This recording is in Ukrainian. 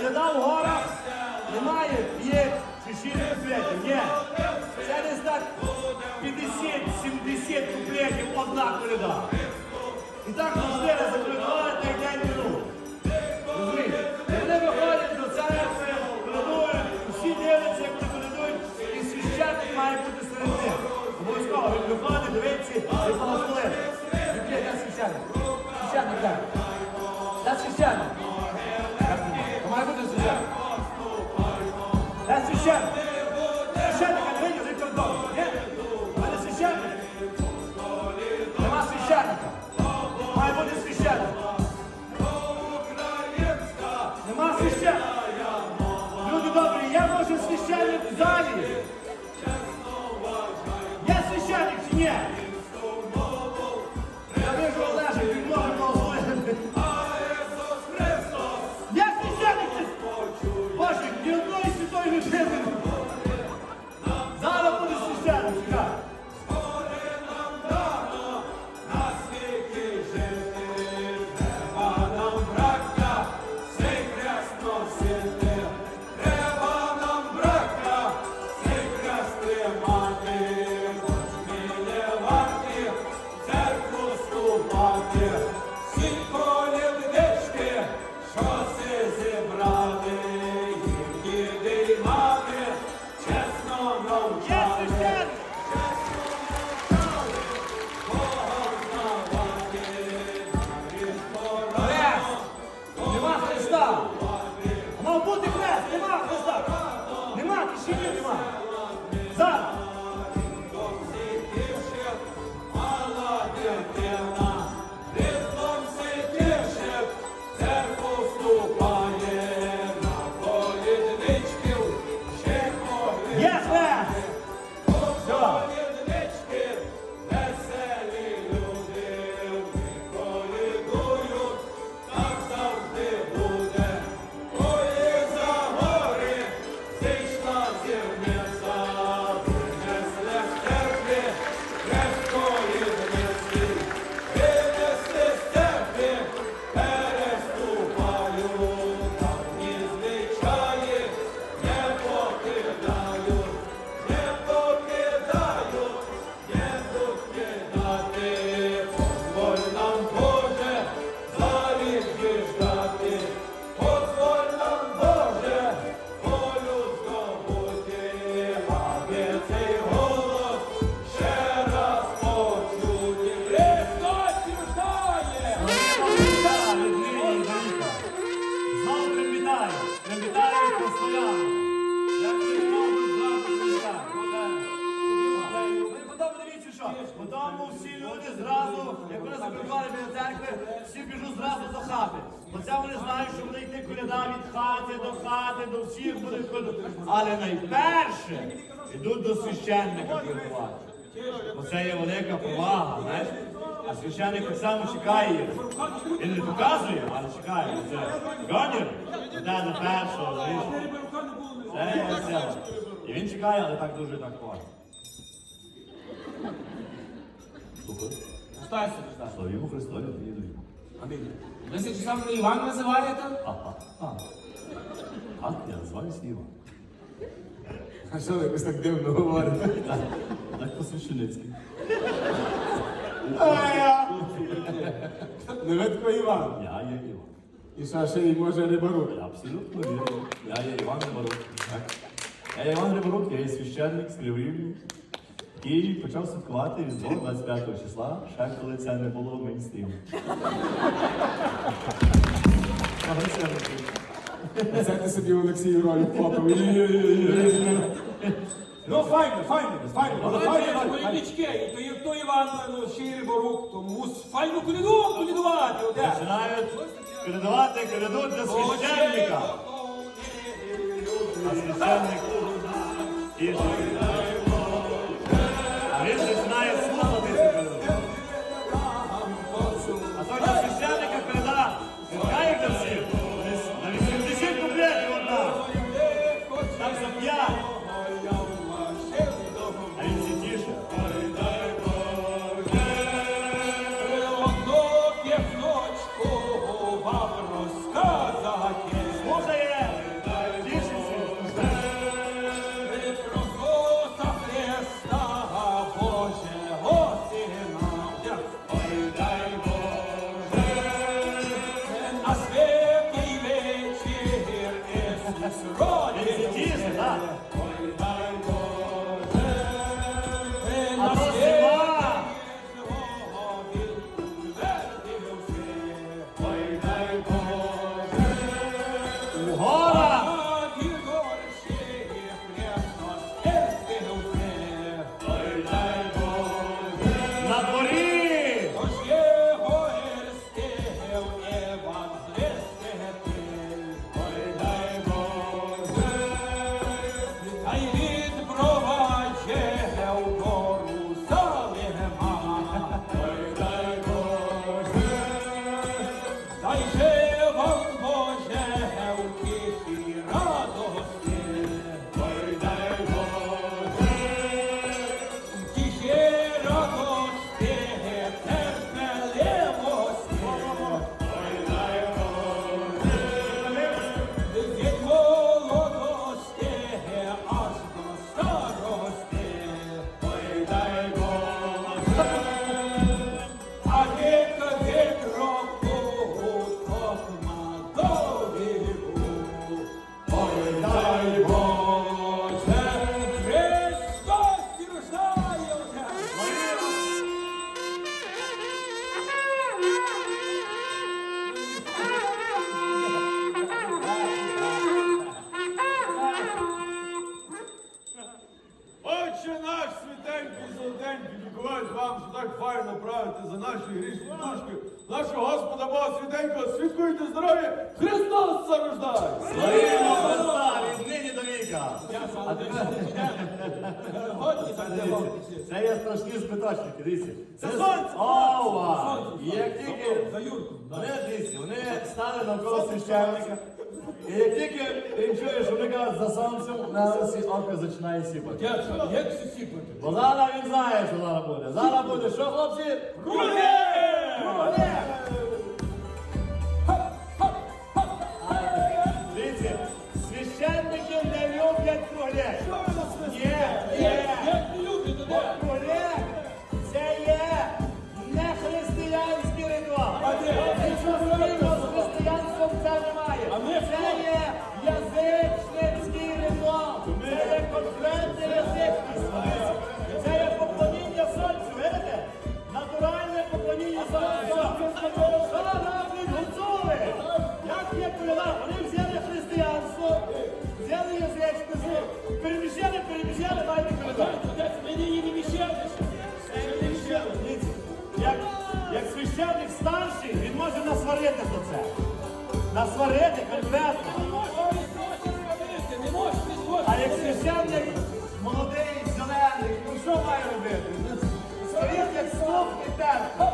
коляда в горах немає 5 чи 6 куплетів. Ні. Це десь так 50-70 куплетів одна коляда. І так можна заколядували священник. Священника не видів, за кордон. Ні? Мене священник. Нема священника. Має бути. Нема священника. Люди добрі, є може священник в? Є священник ні? Оце вони знають, що буде йти коляда від хати до хати, до всіх буде коляда. Але найперше йдуть до священника колядувати. Оце є велика повага, знаєш? А священник так само чекає їх. Він не показує, але чекає. Це гонір, йде до першого. Це є все. І він чекає, але так дуже так поважно. Слухай, Христа. славімо Христові, їдуть. Амінь. Ви се сам не Іван називаєте? А-а-а. А, я називаюся Іван. А що ви якось так дивно говорите? Так, так по-священицьки. А я. Не ви такий Іван. Я є Іван. І що, ще й може рибарук. Я абсолютно вірю. Я є Іван Гриборук. Так. Я є Іван Гриборук, я є священник з Криврівні. І почав святкувати Різдво 25 числа, ще коли це не було мейнстрім. Але це ти собі Олексію роль вхопив. Ну, файно, файно, файно, але файно, Файно, файно. політички, то як то Іван, ну, ще й риборук, то мус файно коляду колядувати, оде. починають передавати коляду для священника. А священник і А правите за наші грішні душки. Нашого Господа Бога святенького, святкуйте здоров'я, Христос зарождає! Славімо Христа від нині до віка. А тепер Годні так це є страшні спиточники, дивіться. Це сонце! Ова! Як тільки За Юрку. вони дивіться, вони стали навколо священника. І як тільки він чує, що вони кажуть за сонцем, на лисі око починає сіпати. Дядько, як це сіпати? Бо зараз він знає, що зараз буде. Зараз буде що, хлопці? Круги! Дивіться, священники не люблять кругляк. Вони взяли християнство, взяли язичництво, перемішали, перемішали, мають мені не міщали. Як, як священник старший, він може насварити за це. Насварити конкретно. А як священник молодий, зелений, ну що має робити? Стоїть як стовп і терпить.